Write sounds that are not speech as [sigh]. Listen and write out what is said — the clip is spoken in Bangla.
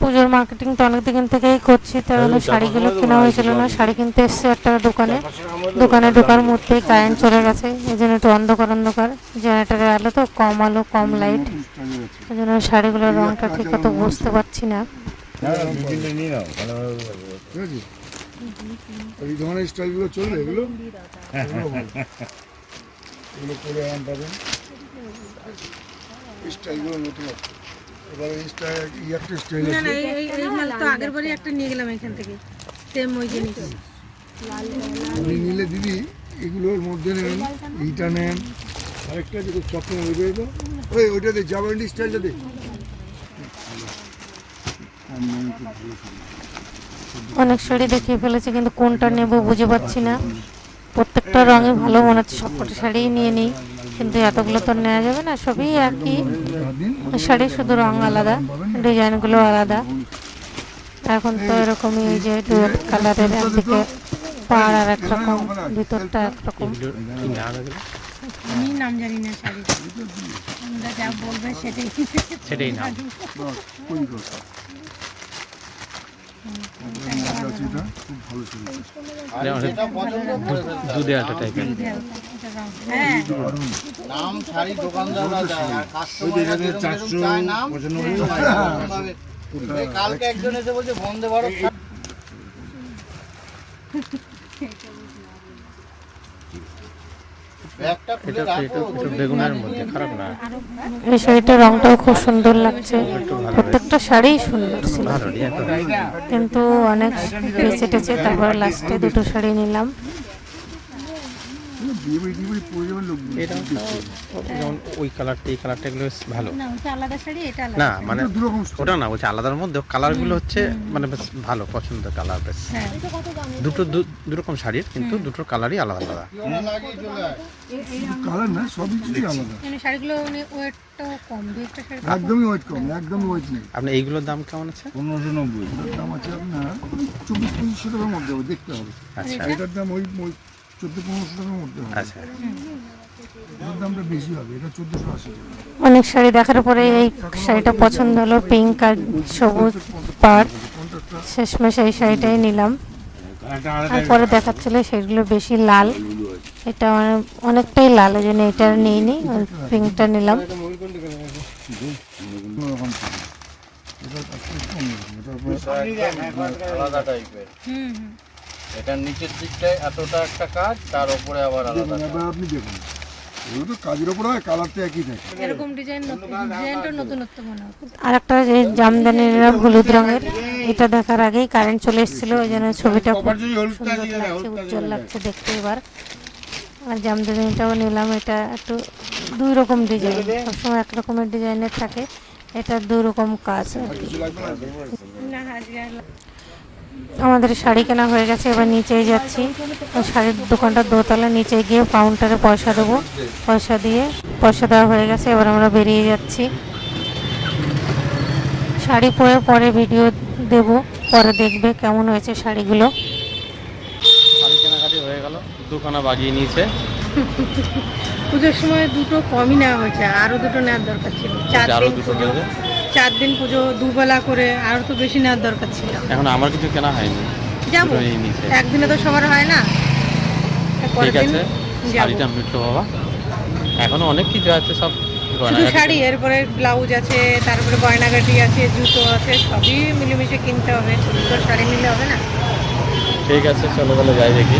পুজোর মার্কেটিং তো অনেক দিন থেকেই করছি তার জন্য শাড়িগুলো কেনা হয়েছিল না শাড়ি কিনতে এসছে একটা দোকানে। দোকানে ঢোকার মধ্যেই কারেন্ট চলে গেছে এই জন্য একটু অন্ধকার অন্ধকার জেনারেটারের আলো তো কম আলো কম লাইট এই জন্য শাড়িগুলোর রংটা ঠিক মতো বুঝতে পারছি না। নিয়ে নাও ভালোভাবে বলব। ঠিক আছে? এই ধরনের স্টাইলগুলো চলবে এগুলো? এগুলো [laughs] এগুলো করে আরাম পাবেন স্টাইলগুলো নতুন আছে এবার এই স্টাইল এই না না এই এই- এই মাল তো আগের বারই একটা নিয়ে গেলাম এখান থেকে। সেম ওই জিনিস আপনি নিলে দিদি এগুলোর মধ্যে নেন এইটা নেন আরেকটা যেটা স্বপ্ন ওই তো ওই ওইটাতে জামান্ডি স্টাইলটা দে। অনেক শাড়ি দেখিয়ে ফেলেছে কিন্তু কোনটা নেব বুঝে পাচ্ছি না। প্রত্যেকটা রঙে ভালো মনে হচ্ছে সবকটা শাড়িই নিয়ে নিই। কিন্তু এতগুলো তো নেওয়া যাবে না সবই একই শাড়ির শুধু রং আলাদা ডিজাইনগুলো আলাদা। এখন তো এরকমই এই যে ডুয়েল কালারের একদিকে পাড় আর একরকম ভিতরটা একরকম। আমি নাম জানি না শাড়ি। তোমরা যা বলবে সেটাই। সেটাই নাম। [laughs] কোন কথা আছে এটা? খুব ভালো চলছে দুধে আটা টাইপের হ্যাঁ নাম শাড়ি দোকানদাররা এখানে চারশো পঁচানব্বই কালকে একজন এসে বলছে বন্ধে ভারত Thank খুলে এই শাড়িটার রংটাও খুব সুন্দর লাগছে। প্রত্যেকটা শাড়িই সুন্দর ছিল। কিন্তু অনেক বেঁচে টেচে তারপর লাস্টে দুটো শাড়ি নিলাম। এটা ওই কালারটা এই কালারটা এগুলো বেশ ভালো। না ওটা আলাদা শাড়ি এটা আলাদা না মানে দু রকম ওটা না বলছে আলাদার মধ্যে কালারগুলো হচ্ছে মানে বেশ ভালো পছন্দের কালার বেশ। হ্যাঁ। দুটো দু- দু রকম শাড়ির কিন্তু দুটোর কালারই আলাদা আলাদা। কালার না সবই কিছুই আলাদা। মানে শাড়িগুলো মানে ওয়েটটাও কম দু একটা শাড়ি একদমই ওয়েট কম একদমই ওয়েট নেই। আপনি এইগুলোর দাম কেমন আছে? পনেরোশো নব্বই। দাম আছে আপনার চব্বিশ পঁচিশশো টাকার মধ্যে দেখতে হবে। আচ্ছা। এটার দাম ওই ওই চোদ্দ পনেরোশো টাকার মধ্যে হবে। আচ্ছা এটার দামটা বেশি হবে এটা চোদ্দোশো আশি টাকা। অনেক শাড়ি দেখার পরে এই শাড়িটা পছন্দ হলো পিঙ্ক আর সবুজ পাড় কন্ট্রাক্টটা শেষমেশ এই শাড়িটাই নিলাম। আর পরে দেখাচ্ছিল সেগুলো বেশি লাল। এটা অনেকটাই লাল ওই জন্য এটা নিয়ে নিই পিঙ্কটা নিলাম। এটা এটার এটার নিচের দিকটায় এতটা একটা কাজ তার উপরে আবার আলাদা এবার আপনি দেখুন। এগুলো তো কাজের হয় কালারটা একই থাকে। এরকম ডিজাইন নতুন ডিজাইনটা নতুনত্ব মনে হয়। আর একটা যে জামদানির হলুদ রঙের এটা দেখার আগেই কারেন্ট চলে এসেছিল ওই জন্য ছবিটা খুব সুন্দর লাগছে উজ্জ্বল লাগছে দেখতে এবার। আর জামদানিটাও নিলাম এটা একটু দুই রকম ডিজাইন সবসময় এক রকমের ডিজাইনের থাকে এটা দুই রকম কাজ আর কি। আমাদের শাড়ি কেনা হয়ে গেছে এবার নিচেই যাচ্ছি। ওই শাড়ির দোকানটা দোতলা নিচে গিয়ে কাউন্টারে পয়সা দেবো। পয়সা দিয়ে পয়সা দেওয়া হয়ে গেছে এবার আমরা বেরিয়ে যাচ্ছি। শাড়ি পরে পরে ভিডিও দেব পরে দেখবে কেমন হয়েছে শাড়িগুলো। শাড়ি কেনাকাটি হয়ে গেল দোকানা বাগিয়ে নিয়েছে। পুজোর সময় দুটো কমই নেওয়া হয়েছে আরও দুটো নেওয়ার দরকার ছিল। দুটো চার দিন পুজো দুবেলা করে আরও তো বেশি নেওয়ার দরকার ছিল। এখন আমার কিছু কেনা হয়নি। যাব। একদিনে তো সবার হয় না। ঠিক আছে। শাড়িটা মিটলো বাবা। এখনও অনেক কিছু আছে সব শুধু শাড়ি এরপরে ব্লাউজ আছে তারপরে গয়নাগাটি আছে জুতো আছে সবই মিলেমিশে কিনতে হবে। তো শাড়ি নিলে হবে না। ঠিক আছে চলো বলে যাই দেখি।